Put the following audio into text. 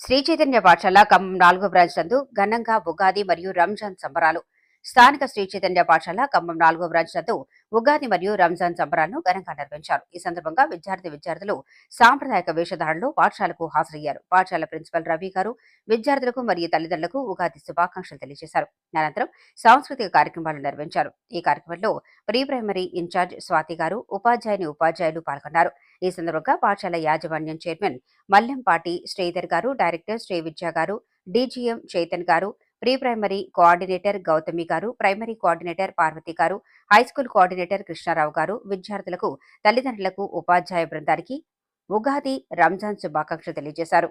శ్రీ చైతన్య పాఠశాల ఖమ్మం నాలుగో బ్రాంచ్ నందు ఘనంగా ఉగాది మరియు రంజాన్ సంబరాలు స్థానిక శ్రీ చైతన్య పాఠశాల ఖమ్మం నాలుగో బ్రాంచ్ నందు ఉగాది మరియు రంజాన్ సంబరాలను ఘనంగా నిర్వహించారు. ఈ సందర్భంగా విద్యార్థి విద్యార్థులు సాంప్రదాయక వేషధారణలో పాఠశాలకు హాజరయ్యారు. పాఠశాల ప్రిన్సిపల్ రవి గారు విద్యార్థులకు మరియు తల్లిదండ్రులకు ఉగాది శుభాకాంక్షలు తెలియజేశారు. అనంతరం సాంస్కృతిక కార్యక్రమాలు నిర్వహించారు. ఈ కార్యక్రమంలో ప్రీ ప్రైమరీ ఇన్ఛార్జ్ స్వాతి గారు ఉపాధ్యాయుని ఉపాధ్యాయులు పాల్గొన్నారు. ఈ సందర్భంగా పాఠశాల యాజమాన్యం చైర్మన్ మల్లెంపాటి శ్రీధర్ గారు డైరెక్టర్ శ్రీ విద్యా గారు డీజీఎం చైతన్ గారు ప్రీ ప్రైమరీ కోఆర్డినేటర్ గౌతమి గారు ప్రైమరీ కోఆర్డినేటర్ పార్వతి గారు హైస్కూల్ కోఆర్డినేటర్ కృష్ణారావు గారు విద్యార్థులకు తల్లిదండ్రులకు ఉపాధ్యాయ బృందానికి ఉగాది రంజాన్ శుభాకాంక్షలు తెలియజేశారు.